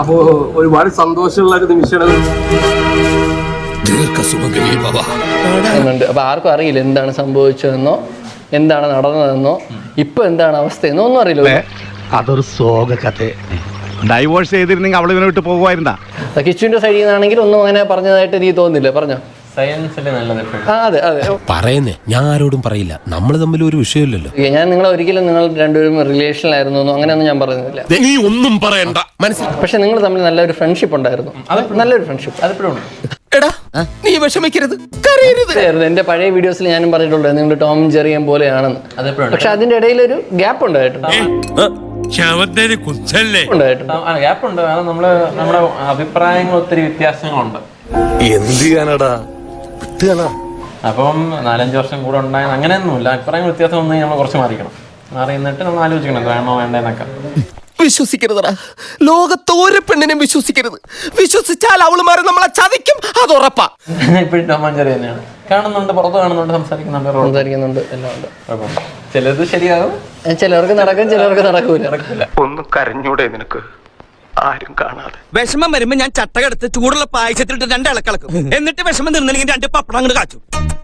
അപ്പോ ഒരുപാട് സന്തോഷമുള്ള ഒരു നിമിഷമാണ് അപ്പൊ ആർക്കും അറിയില്ല എന്താണ് സംഭവിച്ചതെന്നോ എന്താണ് നടന്നതെന്നോ ഇപ്പൊ എന്താണ് അവസ്ഥയെന്നോ ഒന്നും അറിയില്ല. അതൊരു സോക കഥ ഡൈവോഴ്സ് ചെയ്തിരുന്നെങ്കിൽ അവളിങ്ങനെ ഇവനെ വിട്ട് പോകുമായിരുന്നാ? കിച്ചുവിന്റെ സൈഡിൽ നിന്നാണെങ്കിൽ ഒന്നും അങ്ങനെ പറഞ്ഞതായിട്ട് എനിക്ക് തോന്നുന്നില്ല. പറഞ്ഞോ. അതെ അതെ. പറയുന്നേ ഞാൻ ആരോടും പറയില്ല. നമ്മൾ തമ്മിൽ ഒരു വിഷയമില്ലല്ലോ. ഞാൻ നിങ്ങൾ ഒരിക്കലും നിങ്ങൾ രണ്ടുപേരും റിലേഷനിലായിരുന്നു എന്നോ അങ്ങനെയൊന്നും ഞാൻ പറയുന്നില്ല. നീ ഒന്നും പറയണ്ട. മനസ്സിലായി പക്ഷെ നിങ്ങൾ തമ്മിൽ നല്ലൊരു ഫ്രണ്ട്ഷിപ്പ് ഉണ്ടായിരുന്നു. നല്ലൊരു ഫ്രണ്ട്ഷിപ്പ് അതെപ്പോഴും ഉണ്ട്. എടാ നീ വിഷമിക്കരുത്. കരയരുത്. എന്റെ പഴയ വീഡിയോസിൽ ഞാനും പറഞ്ഞിട്ടുണ്ട് നിങ്ങൾ ടോം ജെറിയം പോലെയാണെന്ന്. പക്ഷെ അതിന്റെ ഇടയിൽ ഒരു ഗ്യാപ്പ് ഉണ്ടായിട്ടുണ്ട്. ഗ്യാപ്പ് ഉണ്ട്. കാരണം നമ്മൾ നമ്മുടെ അഭിപ്രായങ്ങൾ ഒത്തിരി വ്യത്യാസങ്ങളുണ്ട്. എന്ത് ചെയ്യാനാടാ? അപ്പം നാലഞ്ച് വർഷം കൂടെ ഉണ്ടായ അങ്ങനെയൊന്നുമില്ല. അഭിപ്രായം വ്യത്യാസം ഒന്നും നമ്മൾ കുറച്ച് മാറിക്കണം. മാറി നിന്നിട്ട് നമ്മൾ ആലോചിക്കണം വേണോ വേണ്ടെന്നൊക്കെ. വിശ്വസിക്കരുതടാ. ലോകത്ത് ഒരു പെണ്ണിനും വിശ്വസിക്കരുത്. വിശ്വസിച്ചാൽ അവളുമാരെ നമ്മളെ ചതിക്കും. അത് ഉറപ്പാ. ഇപ്പോഴും ടോമാഞ്ചറി തന്നെയാണ്. കാണുന്നുണ്ട് പുറത്ത് കാണുന്നുണ്ട് സംസാരിക്കുന്നുണ്ട് സംസാരിക്കുന്നുണ്ട് എല്ലാം ഉണ്ട്. ചിലത് ശരിയാകും. ചിലർക്ക് നടക്കും ചിലർക്ക് നടക്കൂല. ഒന്നും കരഞ്ഞൂടെ നിനക്ക്. ആരും കാണാതെ. വിഷമം വരുമ്പോ ഞാൻ ചട്ടകെടുത്ത് ചൂടുള്ള പായസത്തിലിട്ട് രണ്ട് ഇളക്കിളക്കും എന്നിട്ട് വിഷമം നിന്നില്ലെങ്കിൽ രണ്ട് പപ്പടം അങ്ങോട്ട് കാച്ചു.